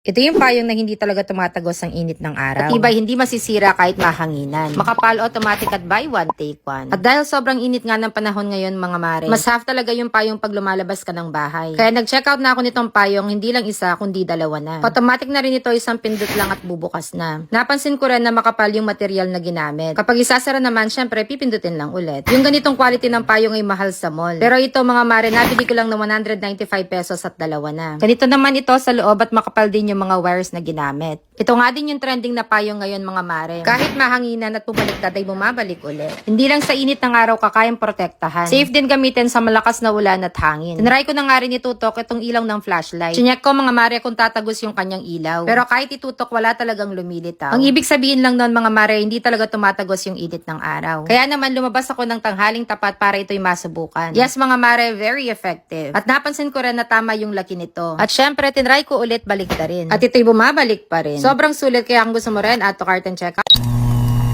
Ito yung payong na hindi talaga tumatagos ang init ng araw. At iba, hindi masisira kahit mahanginan. Makapal automatic at buy one, take one. At dahil sobrang init nga ng panahon ngayon mga mare, mas half talaga yung payong pag lumalabas ka ng bahay. Kaya nag-check out na ako nitong payong, hindi lang isa, kundi dalawa na. Automatic na rin ito, isang pindot lang at bubukas na. Napansin ko rin na makapal yung material na ginamit. Kapag isasara naman, syempre, pipindutin lang ulit. Yung ganitong quality ng payong ay mahal sa mall. Pero ito mga mare, nabili ko lang ng 195 pesos at dalawa na. Ganito naman ito sa loob at makapal din yung mga wires na ginamit. Ito nga din yung trending na payong ngayon mga mare. Kahit mahanginan at bumaliktad ay bumabalik ulit. Hindi lang sa init ng araw ka kayang protektahan. Safe din gamitin sa malakas na ulan at hangin. Tinry ko na nga rin itutok itong ilaw ng flashlight. Chinek ko mga mare kung tatagos yung kanyang ilaw. Pero kahit itutok wala talagang lumilitaw. Ang ibig sabihin lang nun mga mare, hindi talaga tumatagos yung init ng araw. Kaya naman lumabas ako ng tanghaling tapat para ito'y masubukan. Yes mga mare, very effective. At napansin ko rin na tama yung laki nito. At syempre, tinry ko ulit balik na rin. At ito'y bumabalik pa rin. Sobrang sulit kaya kung gusto mo rin, add to cart and check out.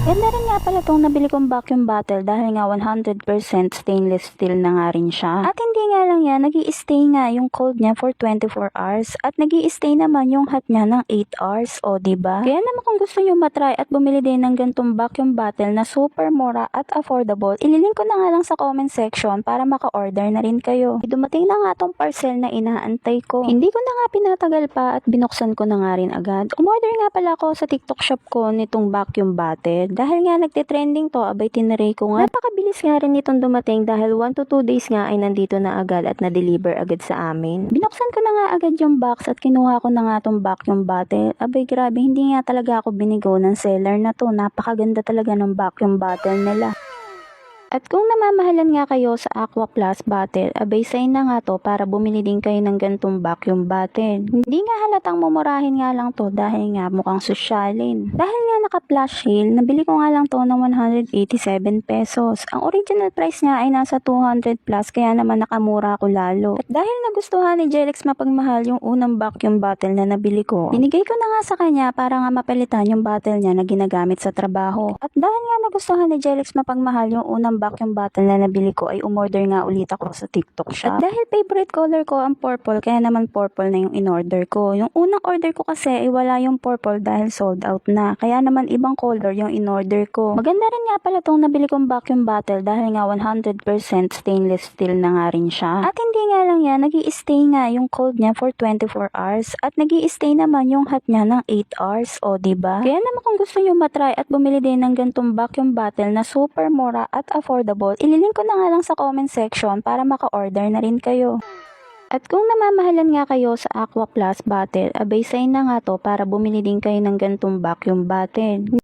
Ganda rin nga pala itong nabili kong vacuum bottle dahil nga 100% stainless steel na nga rin siya. At hindi nga lang yan, nag stay nga yung cold niya for 24 hours at nag stay naman yung hot niya ng 8 hours. O, ba? Diba? Kaya naman kung gusto nyo matry at bumili din ng gantong vacuum bottle na super mura at affordable, ililink ko na nga lang sa comment section para maka-order na rin kayo. Dumating na nga tong parcel na inaantay ko. Hindi ko na nga pinatagal pa at binuksan ko na nga rin agad. Umorder nga pala ako sa TikTok shop ko nitong vacuum bottle. Dahil nga nagte-trending to, abay tinry ko nga. Napakabilis nga rin itong dumating dahil 1 to 2 days nga ay nandito na agad at na-deliver agad sa amin. Binuksan ko na nga agad yung box at kinuha ko na nga tong vacuum bottle. Abay grabe, hindi nga talaga ako binigo ng seller na to. Napakaganda talaga ng vacuum bottle nila. At kung namamahalan nga kayo sa Aqua Plus bottle, abay sign na nga to para bumili din kayo ng gantong vacuum bottle. Hindi nga halatang mumurahin nga lang to dahil nga mukhang sosyalin. Dahil nga naka-flash sale, nabili ko nga lang to ng 187 pesos. Ang original price niya ay nasa 200 plus kaya naman nakamura ko lalo. At dahil nagustuhan ni Jelix mapagmahal yung unang vacuum bottle na nabili ko, binigay ko na nga sa kanya para nga mapalitan yung bottle niya na ginagamit sa trabaho. At dahil nga nagustuhan ni Jelix mapagmahal yung unang vacuum bottle na nabili ko ay umorder nga ulit ako sa TikTok shop. At dahil favorite color ko ang purple, kaya naman purple na yung in-order ko. Yung unang order ko kasi ay wala yung purple dahil sold out na. Kaya naman ibang color yung in-order ko. Maganda rin nga pala tong nabili kong vacuum bottle dahil nga 100% stainless steel na nga rin siya. At hindi nga lang yan, nag stay nga yung cold niya for 24 hours at nag stay naman yung hot niya ng 8 hours. O, ba? Diba? Kaya naman kung gusto nyo matry at bumili din ng gantong vacuum bottle na super mura at affordable, ililink ko na nga lang sa comment section para maka-order na rin kayo. At kung namamahalan nga kayo sa Aqua Plus bottle, abay sign na nga to para bumili din kayo ng gantong vacuum bottle.